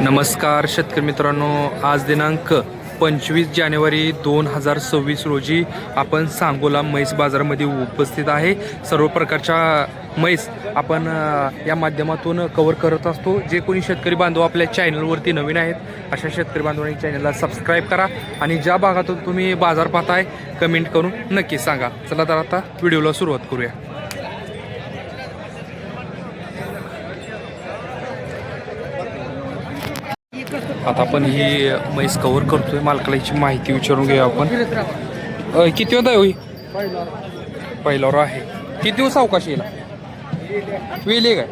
नमस्कार शेतकरी मित्रांनो. आज दिनांक पंचवीस जानेवारी दोन हजार सव्वीस रोजी आपण सांगोला म्हैस बाजारामध्ये उपस्थित आहे. सर्व प्रकारच्या म्हैस आपण या माध्यमातून कवर करत असतो. जे कोणी शेतकरी बांधव आपल्या चॅनलवरती नवीन आहेत अशा शेतकरी बांधवांनी चॅनलला सबस्क्राईब करा आणि ज्या भागातून तुम्ही बाजार पाहताय कमेंट करून नक्की सांगा. चला तर आता व्हिडिओला सुरुवात करूया. आता आपण ही म्हैस कव्हर करतोय. मालकाला याची माहिती विचारून घेऊया आपण. अ, किती होता होई? पहिल्यावर आहे. किती दिवस अवकाश येईल? वेल आहे काय?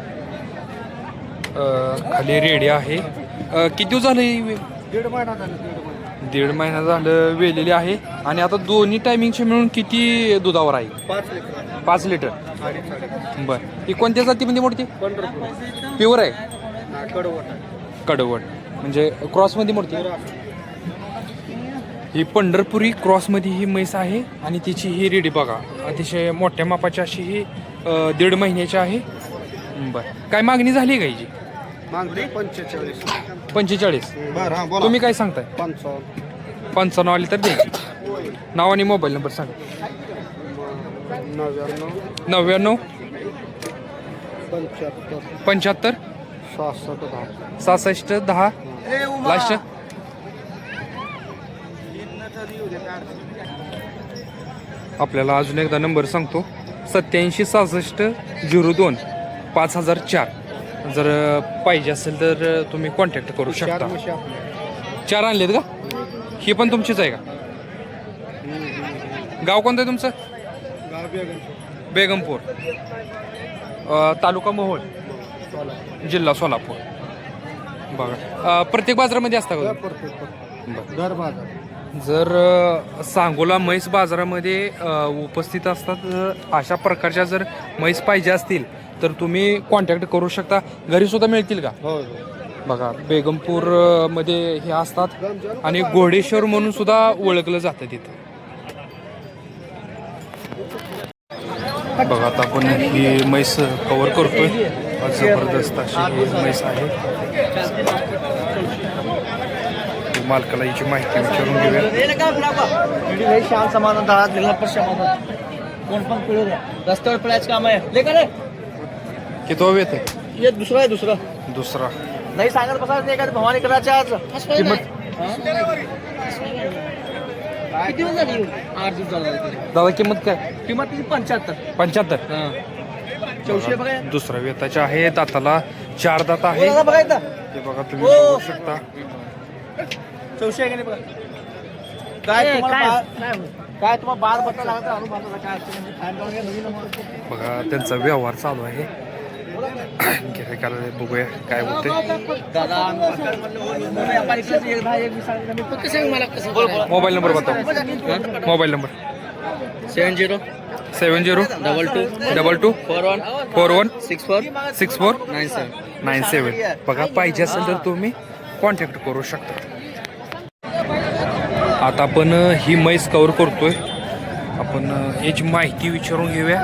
अ, खाली रेडी आहे. अ, किती दिवस झाले ही वे- दीड महिना झाला दीड महिना. दीड महिना झालं वेलेली आहे. आणि आता दोन्ही टायमिंगचे मिळून किती दुधावर आहे? पाच लिटर. पाच लिटर. साडे साडे बरं. ही कोणत्या जातीमध्ये मोडते? प्युअर आहे? कडवट आहे. कडवट. म्हणजे क्रॉसमध्ये मोडते. ही पंढरपुरी क्रॉसमध्ये ही म्हैस आहे आणि तिची ही रेडी बघा. अतिशय मोठ्या मापाची अशी ही दीड महिन्याची आहे. बरं. काय मागणी झाली का हिची? मागणी पंचेचाळीस. पंचेचाळीस. हा तुम्ही काय सांगताय? पंचावन्न. पंचावन्न आली तर द्यायची. नाव आणि मोबाईल नंबर सांगा. नव्याण्णव. नव्याण्णव. पंच्याहत्तर. सहासष्ट दहा. लास्ट आपल्याला अजून एकदा नंबर सांगतो. सत्याऐंशी सहासष्ट झिरो दोन पाच हजार चार. जर पाहिजे असेल तर तुम्ही कॉन्टॅक्ट करू शकता. चार आणलेत का? ही पण तुमचीच आहे का? गाव कोणतं आहे तुमचं? बेगमपूर. तालुका मोहोळ. जिल्हा सोलापूर. बघा. प्रत्येक बाजारामध्ये असता का तुम्ही? घर बाजार. जर अ, सांगोला म्हैस बाजारामध्ये अ, उपस्थित असतात अ, अशा प्रकारच्या जर म्हैस पाहिजे असतील तर तुम्ही कॉन्टॅक्ट करू शकता. घरी सुद्धा मिळतील का? हो बघा बेगमपूर अ, मध्ये हे असतात आणि घोडेश्वर म्हणून सुद्धा ओळखलं जातं तिथं. बघा आता आपण ही म्हैस कव्हर करतोय. जबरदस्त अशी ही म्हैस आहे. मालकाला याची माहिती विचारून घेऊया. शांत समाधान दळात गेला पर समाधान. कोण पण पिळू द्या. रस्त्यावर पिळायचं काम आहे. ले का रे? की तो वेत आहे ये दुसरं आहे दुसरं. दुसरा. नाही सांगत बसायचं नाही का भवानी करायच्या आज. किंमत? किती दिवस झाली? आठ दिवस झाले. दादा किंमत काय? किंमत तिची पंच्याहत्तर. पंच्याहत्तर? बघा दुसरा वेताच्या आहे दाताला चार दात आहे दादा बघा हे तुम्ही. बघू शकता. चौशे आहे का नाही बघा? काय तुम्हाला बा- काय तुम्हाला बार बटन लागत? आणून बांधा काय असतं? म्हणजे खायला वगैरे नवीन नंबर. बघा. त्यांचा व्यवहार चालू आहे. बघूया काय होते दादा आम्ही बघा म्हणलं, हो, हो, नाही, आपण इकडेच एक दहा, एक वीस सांगितलं. मी फक्त सांग मला कसं बोल, बोल. मोबाईल नंबर बताओ mobile number. Seven zero seven zero double two double two four one four one six four six four nine seven nine seven बघा पाहिजे असेल तर तुम्ही कॉन्टॅक्ट करू शकता. आता आपण ही म्हैस कवर करतोय. आपण याची माहिती विचारून घेऊया.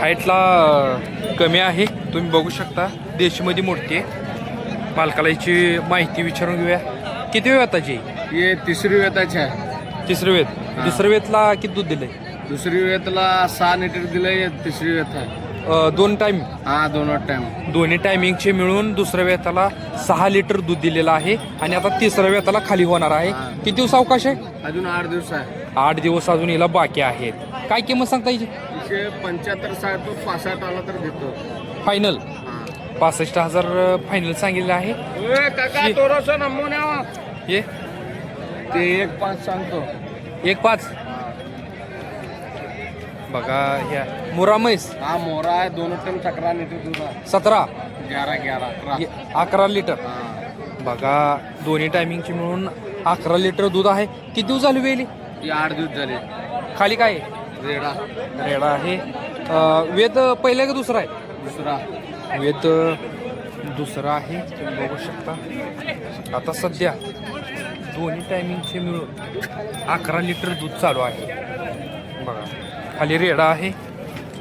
हाईटला कमी आहे. तुम्ही बघू शकता. देशीमध्ये मोठी आहे. मालकाला याची माहिती विचारून घेऊया. किती वेळ आताची ये तिसरी वेताची आहे. तिसरी वेत. दुसऱ्या वेतला किती दूध दिलंय? दुसरी वेतला सहा लिटर दिलंय तिसरी वेत आहे. अ, दोन टाईम हा दोन टाइम. दोन्ही टायमिंगचे मिळून दुसऱ्या वेताला सहा लिटर दूध दिलेलं आहे आणि आता तिसऱ्या वेताला खाली होणार आहे. किती दिवस अवकाश आहे? अजून आठ दिवस आहे. आठ दिवस अजून हिला बाकी आहेत. काय किंमत सांगता याची पंच्याहत्तर सांगतो पासष्ट आला तर घेतो फायनल पासष्ट हजार फायनल सांगितलं आहे. काका हे? ते एक पाच सांगतो. एक पाच? बघा ह्या मुरा म्हैस. हा मोरा आहे. दोन टन चक्रा लिटर दूध आहे. सतरा. ग्यारा ग्यारा अकरा. अकरा लिटर. बघा दोन्ही टायमिंगची मिळून अकरा लिटर दूध आहे. किती दिवस झाली वेली? ती आठ दिवस झाले. खाली काय? आहे? रेडा. रेडा आहे. अं, वेद पहिला का दुसरा आहे? दुसरा. वेद दुसरा आहे. तुम्ही बघू शकता. आता सध्या दोन्ही टायमिंगचे मिळून अकरा लिटर दूध चालू आहे. बघा. खाली रेडा आहे.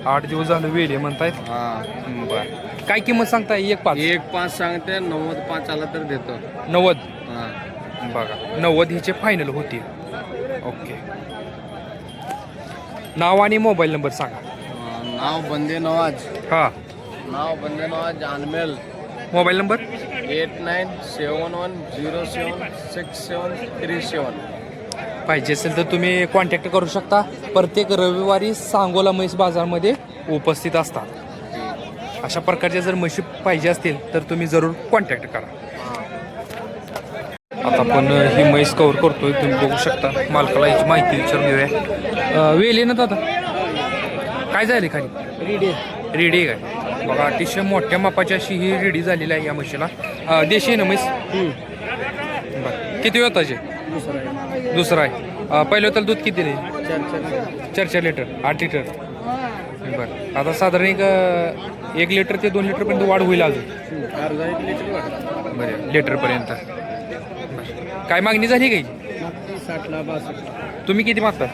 आठ दिवस झालं वेळ म्हणतायत. हा बर. काय किंमत सांगताय? एक पाच. एक पाच सांगते नव्वद पाच आला तर देतो. नव्वद? हा बघा. नव्वद हिचे फायनल होतील ओके. नाव आणि मोबाईल नंबर सांगा. अं, नाव बंदे नवाज. हा. नाव बंदे Nawaz जानमेल mobile number? Eight nine seven one zero seven six seven three seven. पाहिजे असेल तर तुम्ही कॉन्टॅक्ट करू शकता. प्रत्येक रविवारी सांगोला म्हैस बाजारमध्ये उपस्थित असतात. अशा प्रकारच्या जर म्हशी पाहिजे असतील तर तुम्ही जरूर कॉन्टॅक्ट करा. आता आपण ही म्हैस कव्हर करतोय. तुम्ही बघू शकता. मालकाला याची माहिती विचारून घेऊया. वेल आहे ना दादा? काय झाले खाली? रेडी आहे. काय बघा अतिशय मोठ्या मापाची अशी ही रेडी झालेली आहे या म्हशीला. देशी आहे ना म्हैस? बरं. किती वेळ दुसरा आहे. पहिलं तर दूध किती दिले? चार चार लिटर आठ लिटर. बरं. आता साधारण एक एक लिटर ते दोन लिटरपर्यंत वाढ होईल अजून. बरं लिटरपर्यंत. काय मागणी झाली काही? साठला बासष्ट तुम्ही किती मागता?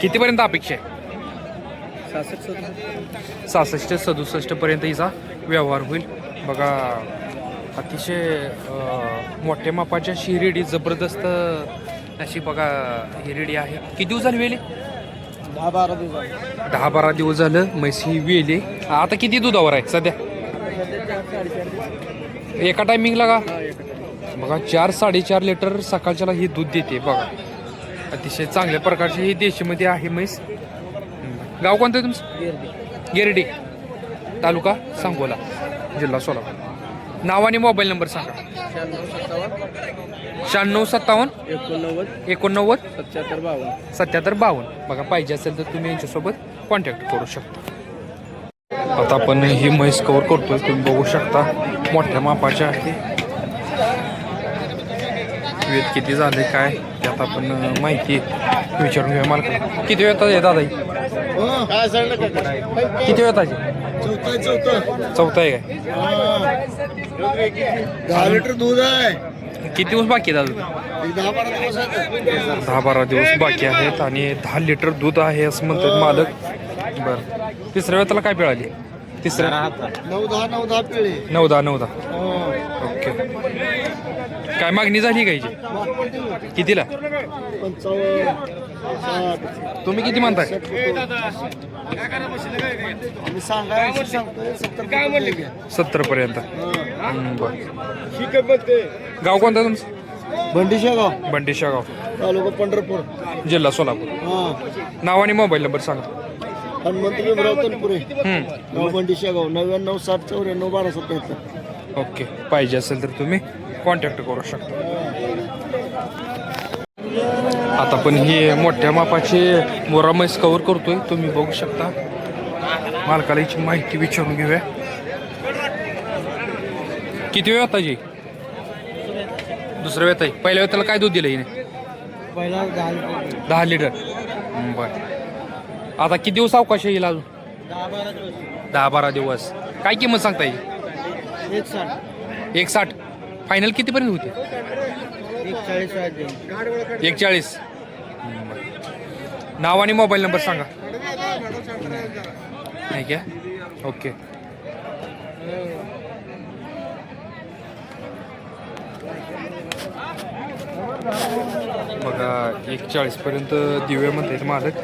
कितीपर्यंत अपेक्षा आहे? सहासष्ट सदुसष्ट पर्यंत हिचा व्यवहार होईल. बघा अतिशय मोठ्या मापाच्या शिरेडी जबरदस्त अशी बघा ही रेडी आहे. किती दिवस झाली वेली? दहा बारा दिवस दहा बारा दिवस झालं म्हैसी वेली. आता किती दुधावर आहे सध्या? एका टायमिंगला का? बघा चार साडेचार लिटर सकाळच्याला ही दूध देते बघा. अतिशय चांगल्या प्रकारची ही देशीमध्ये आहे म्हैस. गाव कोणतं तुमचं? गिरडी तालुका सांगोला जिल्हा सोलापूर. नाव आणि मोबाईल नंबर सांगा. शहाण्णव सत्तावन्न. शहाण्णव सत्तावन्न एकोणनव्वद. एकोणनव्वद. सत्याहत्तर बावन्न. सत्याहत्तर बावन्न. बघा पाहिजे असेल तर तुम्ही यांच्यासोबत कॉन्टॅक्ट करू शकता. आता आपण ही म्हैस कवर करतोय. तुम्ही बघू शकता मोठ्या मापाच्या आहे. वेद किती झाले काय? त्यात आपण अं, माहिती विचारून घेऊया मला किती वेळ आहे दादा ही? किती वेळ आहे चौथा चौथा? चौथा आहे काय? दहा लिटर दूध आहे. किती दिवस बाकी आहे एक दहा बारा दिवस आहेत. दहा बारा दिवस बाकी आहेत आणि दहा लिटर दूध आहे असं म्हणतात मालक. बरं. तिसऱ्या वेळ त्याला काय पिळाली? तिसऱ्या नऊ दहा नऊ दहा पिळे नऊ दहा नऊ दहा. काय मागणी झाली का हिची? कितीला? तुम्ही किती म्हणताय? सत्तर काय म्हणले? सत्तर पर्यंत. गाव कोणतं तुमचं? भंडी शेगाव बंडी गाव तालुका पंढरपूर. जिल्हा सोलापूर. हा. नाव आणि मोबाईल नंबर सांगा. हनुमंत भीमराव तनपुरे. गाव भंडी शेगाव नव्याण्णव साठ चौऱ्याण्णव बारा सत्याहत्तर. ओके. पाहिजे असेल तर तुम्ही. कॉन्टॅक्ट करू शकता. आता पण ही मोठ्या मापाची मोरा म्हैस कवर करतोय तुम्ही बघू शकता. मालकाला याची माहिती विचारून घेऊया. किती वेळ होता जी? दुसऱ्या वेळ पहिल्या वेळ त्याला काय दूध दिलं हिने? दहा लिटर. बरं. आता किती दिवस अवकाश येईल अजून? दहा बारा दिवस. काय किंमत सांगता येईल एक साठ फायनल कितीपर्यंत होती? एक चाळीस नाव आणि मोबाईल नंबर सांगा. नाही का? ओके. बघा एक चाळीसपर्यंत पर्यंत दिव्या म्हणतात मालक.